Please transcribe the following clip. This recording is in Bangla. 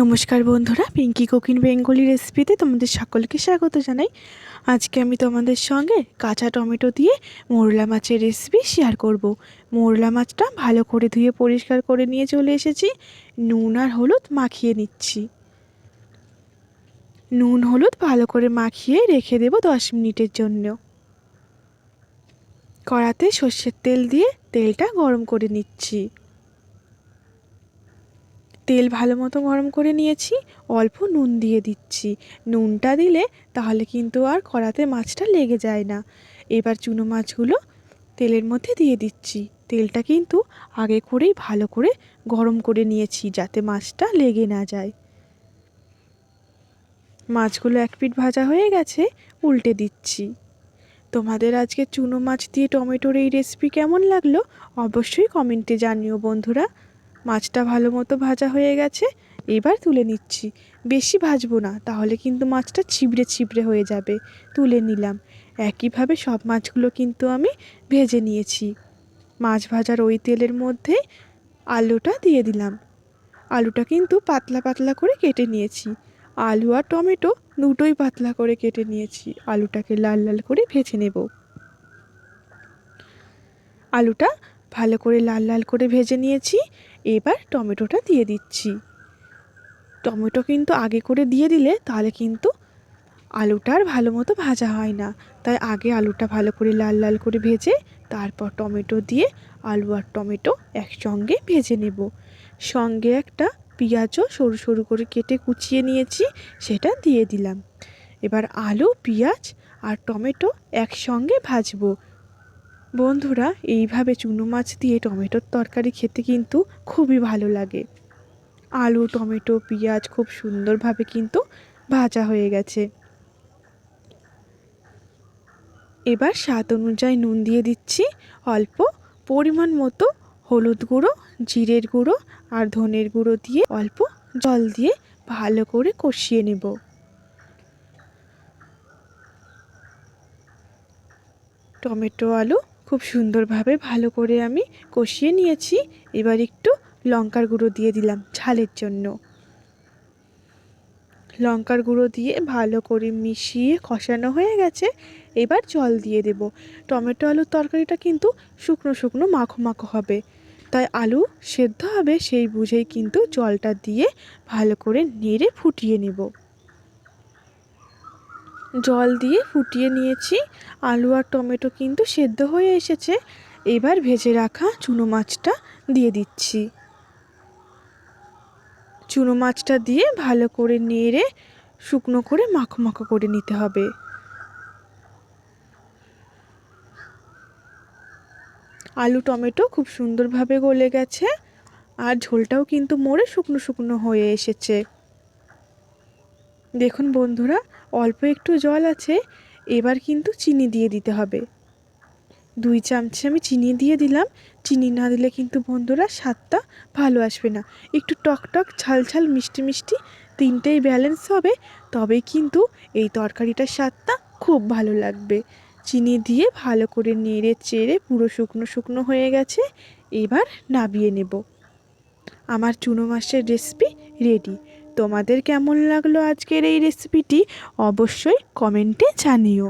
নমস্কার বন্ধুরা পিঙ্কি কুকিং বেঙ্গলি রেসিপিতে তোমাদের সকলকে স্বাগত জানাই। আজকে আমি তোমাদের সঙ্গে কাঁচা টমেটো দিয়ে মোরলা মাছের রেসিপি শেয়ার করব। মোরলা মাছটা ভালো করে ধুয়ে পরিষ্কার করে নিয়ে চলে এসেছি। নুন আর হলুদ মাখিয়ে নিচ্ছি। নুন, হলুদ ভালো করে মাখিয়ে রেখে দেব দশ মিনিটের জন্য। কড়াতে সর্ষের তেল দিয়ে তেলটা গরম করে নিচ্ছি। তেল ভালো মতো গরম করে নিয়েছি, অল্প নুন দিয়ে দিচ্ছি। নুনটা দিলে তাহলে কিন্তু আর কড়াতে মাছটা লেগে যায় না। এবার চুনো মাছগুলো তেলের মধ্যে দিয়ে দিচ্ছি। তেলটা কিন্তু আগে করেই ভালো করে গরম করে নিয়েছি যাতে মাছটা লেগে না যায়। মাছগুলো এক পিঠ ভাজা হয়ে গেছে, উল্টে দিচ্ছি। তোমাদের আজকে চুনো মাছ দিয়ে টমেটোর এই রেসিপি কেমন লাগল? অবশ্যই কমেন্টে জানিও বন্ধুরা। মাছটা ভালো মতো ভাজা হয়ে গেছে, এবার তুলে নিচ্ছি। বেশি ভাজবো না, তাহলে কিন্তু মাছটা ছিবড়ে ছিবড়ে হয়ে যাবে। তুলে নিলাম। একইভাবে সব মাছগুলো কিন্তু আমি ভেজে নিয়েছি। মাছ ভাজার ওই তেলের মধ্যে আলুটা দিয়ে দিলাম। আলুটা কিন্তু পাতলা পাতলা করে কেটে নিয়েছি। আলু আর টমেটো দুটোই পাতলা করে কেটে নিয়েছি। আলুটাকে লাল লাল করে ভেজে নেব। আলুটা ভালো করে লাল লাল করে ভেজে নিয়েছি। এবার টমেটোটা দিয়ে দিচ্ছি। টমেটো কিন্তু আগে করে দিয়ে দিলে তাহলে কিন্তু আলুটা আর ভালো মতো ভাজা হয় না। তাই আগে আলুটা ভালো করে লাল লাল করে ভেজে তারপর টমেটো দিয়ে আলু আর টমেটো একসঙ্গে ভেজে নেব। সঙ্গে একটা পেঁয়াজও সরু সরু করে কেটে কুচিয়ে নিয়েছি, সেটা দিয়ে দিলাম। এবার আলু, পেঁয়াজ আর টমেটো একসঙ্গে ভাজবো। বন্ধুরা, এইভাবে চুনো মাছ দিয়ে টমেটোর তরকারি খেতে কিন্তু খুবই ভালো লাগে। আলু, টমেটো, পেঁয়াজ খুব সুন্দরভাবে কিন্তু ভাজা হয়ে গেছে। এবার স্বাদ অনুযায়ী নুন দিয়ে দিচ্ছি অল্প পরিমাণ মতো হলুদ গুঁড়ো, জিরের গুঁড়ো আর ধনের গুঁড়ো দিয়ে অল্প জল দিয়ে ভালো করে কষিয়ে নেব। টমেটো, আলু খুব সুন্দরভাবে ভালো করে আমি কষিয়ে নিয়েছি। এবার একটু লঙ্কার গুঁড়ো দিয়ে দিলাম ঝালের জন্য। লঙ্কার গুঁড়ো দিয়ে ভালো করে মিশিয়ে কষানো হয়ে গেছে। এবার জল দিয়ে দেব। টমেটো আলুর তরকারিটা কিন্তু শুকনো শুকনো মাখো মাখো হবে। তাই আলু সেদ্ধ হবে সেই বুঝেই কিন্তু জলটা দিয়ে ভালো করে নেড়ে ফুটিয়ে নেব। জল দিয়ে ফুটিয়ে নিয়েছি। আলু আর টমেটো কিন্তু সেদ্ধ হয়ে এসেছে। এবার ভেজে রাখা চুনো মাছটা দিয়ে দিচ্ছি। চুনো মাছটা দিয়ে ভালো করে নেড়ে শুকনো করে মাখো মাখো করে নিতে হবে। আলু, টমেটো খুব সুন্দরভাবে গলে গেছে আর ঝোলটাও কিন্তু মরে শুকনো শুকনো হয়ে এসেছে। দেখুন বন্ধুরা অল্প একটু জল আছে, এবার কিন্তু চিনি দিয়ে দিতে হবে। দুই চামচে আমি চিনি দিয়ে দিলাম। চিনি না দিলে কিন্তু বন্ধুরা স্বাদটা ভালো আসবে না। একটু টক টক, ঝাল ঝাল, মিষ্টি মিষ্টি তিনটেই ব্যালেন্স হবে। তবেই কিন্তু এই তরকারিটার স্বাদটা খুব ভালো লাগবে। চিনি দিয়ে ভালো করে নেড়ে চেড়ে পুরো শুকনো শুকনো হয়ে গেছে। এবার নাবিয়ে নেব। আমার চুনো মাছের রেসিপি রেডি তোমাদের কেমন লাগল আজকের এই রেসিপিটি অবশ্যই কমেন্টে জানিও।